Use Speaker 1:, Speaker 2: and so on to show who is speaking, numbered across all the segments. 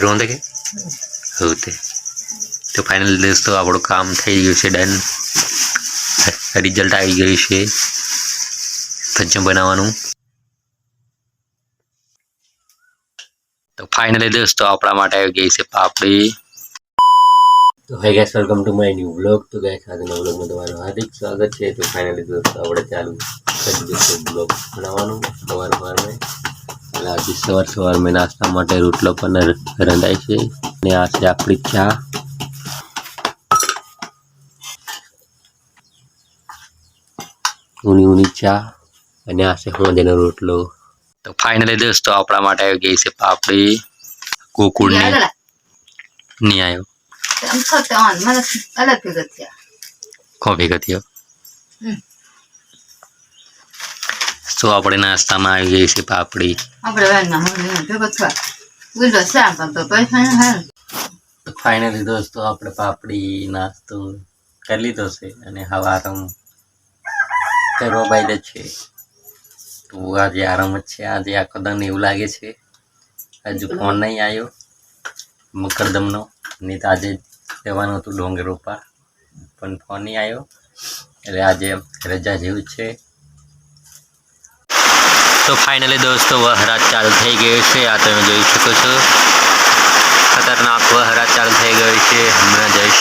Speaker 1: રોંદે કે એવું તે તો ફાઇનલ દોસ્તો આપણું કામ થઈ ગયું છે ડન રિઝલ્ટ આવી ગયું છે પંચમ બનાવવાનું તો ફાઇનલી દોસ્તો આપણા માટે આવી ગઈ છે પાપડી તો hi guys welcome to my new blog તો ગાઈસ આજના બ્લોગમાં તમારું હાર્દિક સ્વાગત છે તો ફાઇનલી દોસ્તો આપણે ચાલુ કરી દઈશું બ્લોગ બનાવવાનું સવાર સવારમાં એટલે આજે સવાર સવારમાં નાસ્તા માટે રોટલો પણ રંધાય છે. અને આ છે આપણી ચા. ઊની ઊની ચા અને આ છે હોંદેનો રોટલો. તો ફાઇનલી દોસ્તો આપણા માટે આવી ગઈ છે પાપડી
Speaker 2: યાર
Speaker 1: નહીં આવ્યો કોફી
Speaker 2: હમ.
Speaker 1: તો આપણે નાસ્તામાં આવી ગઈ છે પાપડી. ફાઇનલી દોસ્તો આપણે પાપડી નાસ્તો કરી લીધો છે અને હવે આરામ કરવા બાય છે. તો આજે આરામ જ છે. આજે આખો દમ એવું લાગે છે. હજુ ફોન નહીં આવ્યો. મકરદમનો. નહીં તો આજે જવાનું હતું ડોંગર ઉપર પણ ફોન નહીં આવ્યો. એટલે આજે રજા જેવું જ છે. તો ફાઇનલી દોસ્તો વહરાત ચાલુ થઈ ગયો છે આ તમે જોઈ શકો છો ખતરનાક વહરાત ચાલુ થઈ ગઈ છે હમણાં જઈશ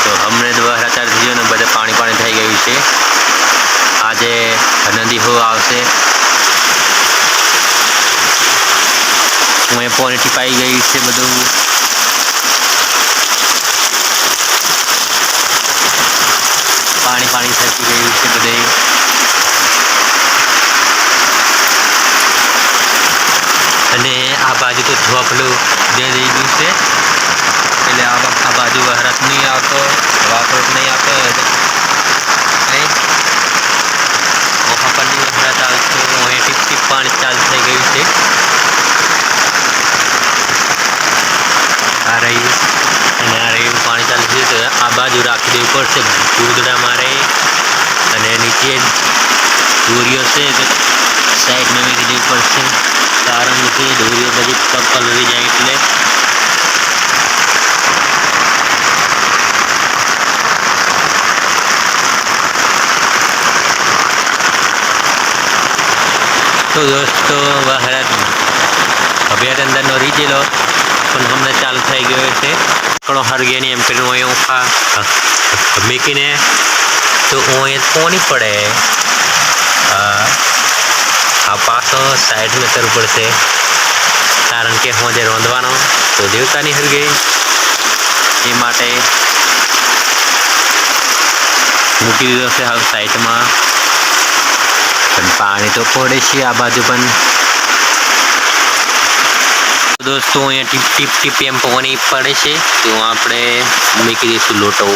Speaker 1: તો હમણાં જ વહરાત ચાલુ થઈ ગયો ને બધે પાણી પાણી થઈ ગયું છે આજે નદી હો આવશે હું એ પાણી ટીપાઈ ગયું છે બધું પાણી પાણી થતી ગયું છે બધે અને આ બાજુ તો ધોપલું દે દઈ ગયું છે એટલે આ બા- આ બાજુ વહરાત નહીં આવતો વાપરત નહીં આવતો નહીં ઓહા પરની વહરાત આવશે અહીં ટીપ ટીપ પાણી ચાલુ થઈ ગયું છે આ રહ્યું અને આ રહ્યું પાણી ચાલુ છે તો આ બાજુ રાખી દેવું પડશે દૂધડા મારે અને નીચે દોરીઓ છે તો સાઈડમાં મૂકી દેવી પડશે કારણ કે દોરીઓ બધી પલળી જાય એટલે. તો દોસ્તો વહરાત અભયારણ્યનો રીજેલો, પણ હમણાં ચાલુ થઈ ગયો છે. ઘણો હરગેની એમ કરીને હું અહીંયા મૂકીને. તો અહીંયા કોની પડે? આ પાછો સાઈડમાં કરવું પડશે કારણ કે હું જે રોંધવાનો, તો દેવતાની હરગે. એ માટે મૂકી દીધો છે હવે સાઈડમાં પણ પાણી તો પડે છે આ બાજુ પણ. દોસ્તો, અહીંયા ટીપ ટીપ ટીપ એમ પવની પડે છે. તો આપણે મૂકી દઈશું લોટો.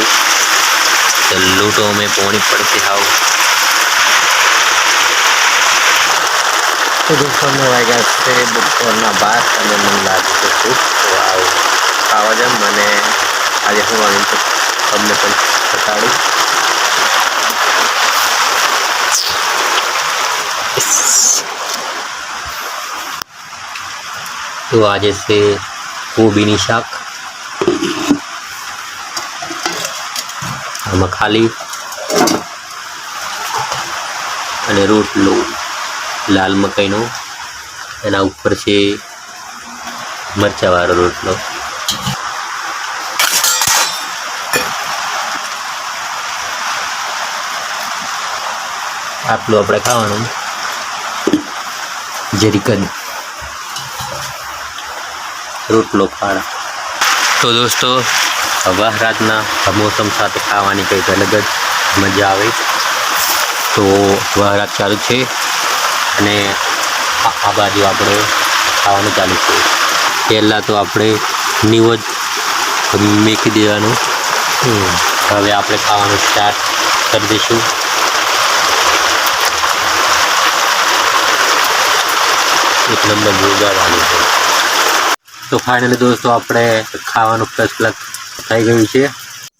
Speaker 1: તો લોટો અમે પવની પડશે હાવ. તો દોસ્તોને વાગ્યા છે બપોરના બાર અને મને લાગે છે ખૂબ આવું ખાવા જામ મને આજે હું આવીને તો તમને પણ બતાડું તો આજે છે કોબીની શાક. આમાં ખાલી અને રોટલો. લાલ મકાઈનો. એના ઉપર છે મરચાવાળો રોટલો. આટલું આપણે ખાવાનું. જરીકન રોટલો ખાડા તો દોસ્તો વહરાતના આ મોસમ સાથે ખાવાની કંઈક અલગ જ મજા આવે. તો વહરાત ચાલુ છે. અને આ બાજુ આપણે ખાવાનું ચાલુ છે. પહેલાં તો આપણે નીવો જ મેકી દેવાનું. હવે આપણે ખાવાનું સ્ટાર્ટ કરી દઈશું. એક નંબર જોરદારવાનું છે. તો ફાઇનલી દોસ્તો આપણે ખાવાનું પ્લસ પ્લસ થઈ ગયું છે.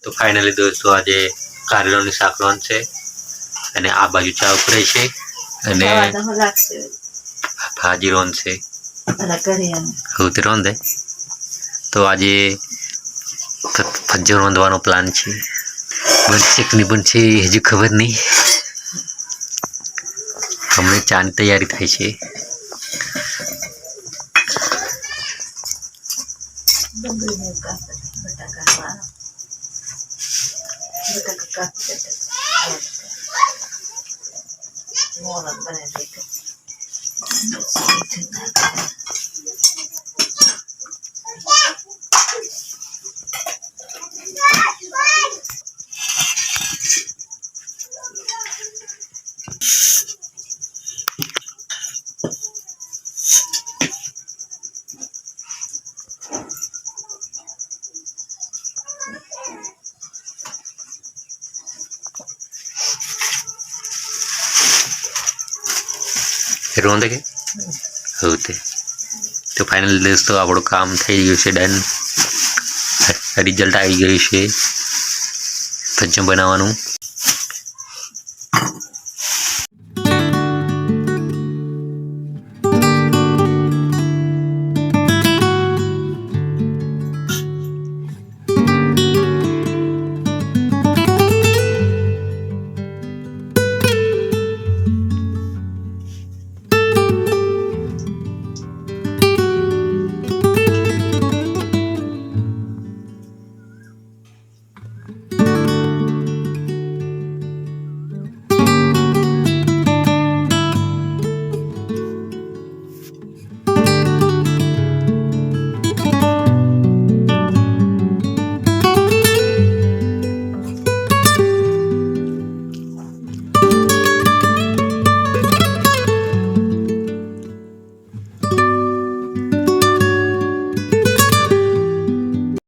Speaker 1: તો ફાઇનલી દોસ્તો આજે કારેલાનું શાક છે. અને આ બાજુ ચા ઉકળે છે. અને ભાજી રોન છે
Speaker 2: પેલા કરી
Speaker 1: હવે તે રોંધે? તો આજે ફજ્જો રોંધવાનો પ્લાન છે. બનશે કે નહીં બનશે હજુ ખબર નહીં. હમણાં ચાની તૈયારી થાય છે.
Speaker 2: બટાકા more than anything. I'm not sleeping that
Speaker 1: રોંધે કે? હું તે તો ફાઇનલ દોસ્તો આપણું કામ થઈ ગયું છે ડન રિઝલ્ટ આવી ગયું છે. ભજ્જમ બનાવવાનું.